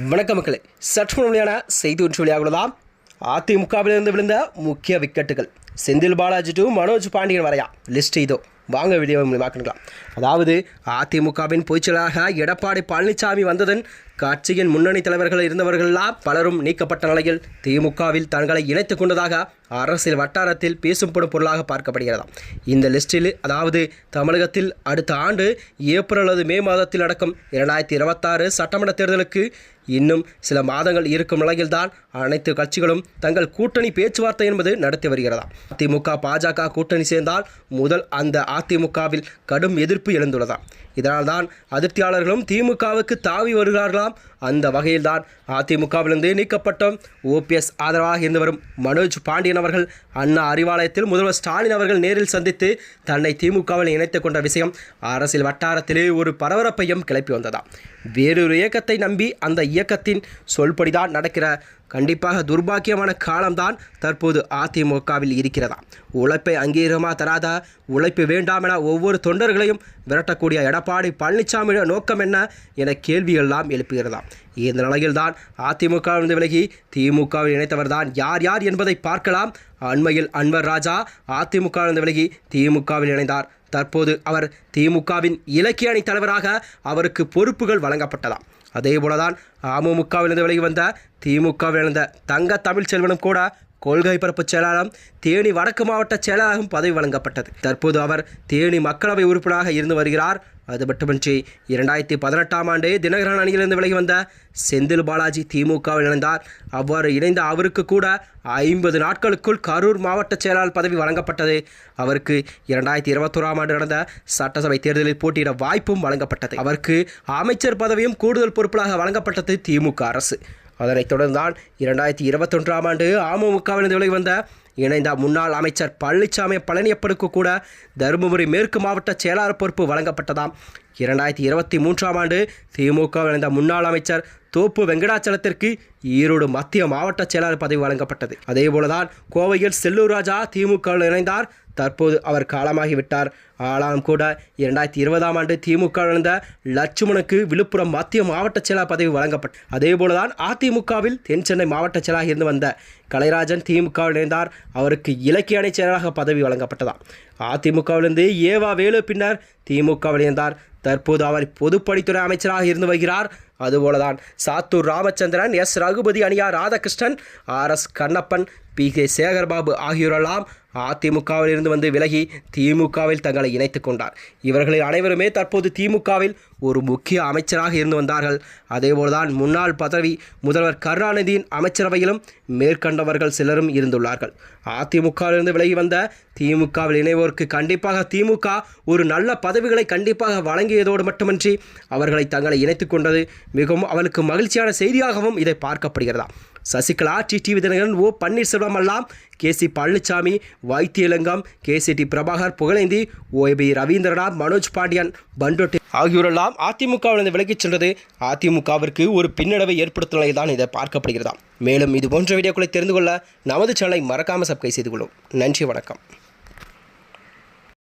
வணக்க மக்களே. சற்று முழுமையான செய்தி ஒன்று வெளியாகுள்ளதாம் அதிமுகவிலிருந்து விழுந்த முக்கிய விக்கெட்டுகள். செந்தில் பாலாஜி டு மனோஜ் பாண்டியன் வரையா? லிஸ்ட் இதோ. வாங்க வீடியோ மூலியமாக்கலாம் அதாவது அதிமுகவின் பொய்ச்சலாக எடப்பாடி பழனிசாமி வந்ததன் கட்சியின் முன்னணி தலைவர்கள் இருந்தவர்களெல்லாம் பலரும் நீக்கப்பட்ட நிலையில் திமுகவில் தங்களை இணைத்துக் கொண்டதாக அரசியல் வட்டாரத்தில் பேசும்படும் பொருளாக பார்க்கப்படுகிறதாம் இந்த லிஸ்டில் அதாவது தமிழகத்தில் அடுத்த ஆண்டு ஏப்ரல் அல்லது மே மாதத்தில் நடக்கும் இரண்டாயிரத்தி இருபத்தாறு சட்டமன்ற தேர்தலுக்கு இன்னும் சில மாதங்கள் இருக்கும் நிலையில்தான் அனைத்து கட்சிகளும் தங்கள் கூட்டணி பேச்சுவார்த்தை என்பது நடத்தி வருகிறதாம் அதிமுக பாஜக கூட்டணி சேர்ந்தால் முதல் அந்த அதிமுகவில் கடும் எதிர்ப்பு எழுந்துள்ளதாம் இதனால்தான் அதிருப்தியாளர்களும் திமுகவுக்கு தாவி வருகிறார்களாம் அந்த வகையில்தான் அதிமுகவிலிருந்து நீக்கப்பட்ட ஓபிஎஸ் ஆதரவாக இருந்து வரும் மனோஜ் பாண்டியன் அவர்கள் அண்ணா அறிவாலயத்தில் முதல்வர் ஸ்டாலின் அவர்கள் நேரில் சந்தித்து தன்னை திமுகவில் இணைத்துக் கொண்ட விஷயம் அரசியல் வட்டாரத்திலே ஒரு பரபரப்பையும் கிளப்பி வந்ததாம். வேறொரு இயக்கத்தை நம்பி அந்த இயக்கத்தின் சொல்படிதான் நடக்கிற கண்டிப்பாக துர்பாக்கியமான காலம்தான் தற்போது அதிமுகவில் இருக்கிறதா? உழைப்பை அங்கீகாரமாக தராத? உழைப்பு வேண்டாம் என ஒவ்வொரு தொண்டர்களையும் விரட்டக்கூடிய எடப்பாடி பழனிசாமியோட நோக்கம் என்ன? என கேள்வியெல்லாம் எழுப்புகிறதாம் இந்த நிலையில்தான் அதிமுகவிலிருந்து விலகி திமுகவில் இணைத்தவர்தான் யார் யார் என்பதை பார்க்கலாம். அண்மையில் அன்வர் ராஜா அதிமுகவிலிருந்து விலகி திமுகவில் இணைந்தார். தற்போது அவர் திமுகவின் இலக்கிய அணி தலைவராக அவருக்கு பொறுப்புகள் வழங்கப்பட்டதாம். அதே போலதான் அமமுகவிலிருந்து விலகி வந்த திமுகவில் இணைந்த தங்க தமிழ் செல்வனும் கூட கொள்கை பரப்பு செயலாளரும் தேனி வடக்கு மாவட்ட செயலாளரும் பதவி வழங்கப்பட்டது. தற்போது அவர் தேனி மக்களவை உறுப்பினராக இருந்து வருகிறார். அது மட்டுமின்றி இரண்டாயிரத்தி பதினெட்டாம் ஆண்டு தினகரன் அணியிலிருந்து விலகி வந்த செந்தில் பாலாஜி திமுகவில் இணைந்தார். அவ்வாறு இணைந்த அவருக்கு கூட ஐம்பது நாட்களுக்குள் கரூர் மாவட்ட செயலாளர் பதவி வழங்கப்பட்டது. அவருக்கு இரண்டாயிரத்தி இருபத்தோராம் ஆண்டு நடந்த சட்டசபை தேர்தலில் போட்டியிட வாய்ப்பும் வழங்கப்பட்டது. அவருக்கு அமைச்சர் பதவியும் கூடுதல் பொறுப்புகளாக வழங்கப்பட்டது திமுக அரசு. அதனைத் தொடர்ந்தான் இரண்டாயிரத்தி இருபத்தொன்றாம் ஆண்டு அமமுகவிலிருந்து வெளிவந்த வந்த இணைந்த முன்னாள் அமைச்சர் பழனிசாமி பழனியப்பனுக்கு கூட தருமபுரி மேற்கு மாவட்ட செயலாளர் பொறுப்பு வழங்கப்பட்டதாம். இரண்டாயிரத்தி இருபத்தி மூன்றாம் ஆண்டு திமுக இணைந்த முன்னாள் அமைச்சர் தோப்பு வெங்கடாச்சலத்திற்கு ஈரோடு மத்திய மாவட்ட செயலாளர் பதவி வழங்கப்பட்டது. அதேபோலதான் கோவையில் செல்லூர் ராஜா திமுகவில் இணைந்தார். தற்போது அவர் காலமாகிவிட்டார். ஆனாலும் கூட இரண்டாயிரத்தி இருபதாம் ஆண்டு திமுக இழந்த லட்சுமணுக்கு விழுப்புரம் மத்திய மாவட்ட செயலாளர் பதவி வழங்கப்பட்டது அதேபோலதான் அதிமுகவில் தென் சென்னை மாவட்ட செயலாக இருந்து வந்த கலைராஜன் திமுகவில் இணைந்தார். அவருக்கு இலக்கிய அணி செயலாளராக பதவி வழங்கப்பட்டதாம். அதிமுகவிலிருந்து ஏவா வேலு பின்னர் திமுகவில் இணைந்தார். தற்போது அவர் பொதுப்பணித்துறை அமைச்சராக இருந்து வருகிறார். அதுபோலதான் Sattur Ramachandran S Raghupathi அணியார் Radhakrishnan R S Kannappan P K Sekarbabu ஆகியோரெல்லாம் அதிமுகவில் இருந்து வந்து விலகி திமுகவில் தங்களை இணைத்து கொண்டார். இவர்களில் அனைவருமே தற்போது திமுகவில் ஒரு முக்கிய அமைச்சராக இருந்து வந்தார்கள். அதேபோல்தான் முன்னாள் பதவி முதல்வர் கருணாநிதியின் அமைச்சரவையிலும் மேற்கண்டவர்கள் சிலரும் இருந்துள்ளார்கள். அதிமுகவிலிருந்து விலகி வந்த திமுகவில் இணைவோருக்கு கண்டிப்பாக திமுக ஒரு நல்ல பதவிகளை கண்டிப்பாக வழங்கியதோடு மட்டுமின்றி அவர்களை தங்களை இணைத்து கொண்டது மிகவும் அவளுக்கு மகிழ்ச்சியான செய்தியாகவும் இதை பார்க்கப்படுகிறதா. சசிகலா டிடிவி தினகரன் ஓ பன்னீர்செல்வம் எல்லாம் K C Palaniswami Vaithilingam K C D Prabhakar Pugazhendhi OP Raveendranath Manoj Pandian Panruti ஆகியோரெல்லாம் அதிமுகவிலிருந்து விலகிச் சென்றது. அதிமுகவிற்கு ஒரு பின்னடைவை ஏற்படுத்தும் தான் இதை பார்க்கப்படுகிறதா. மேலும் இது போன்ற வீடியோக்களை தெரிந்து கொள்ள நமது சேனலை மறக்காமல் சப்ஸ்கிரைப் செய்து கொள்ளும். நன்றி வணக்கம்.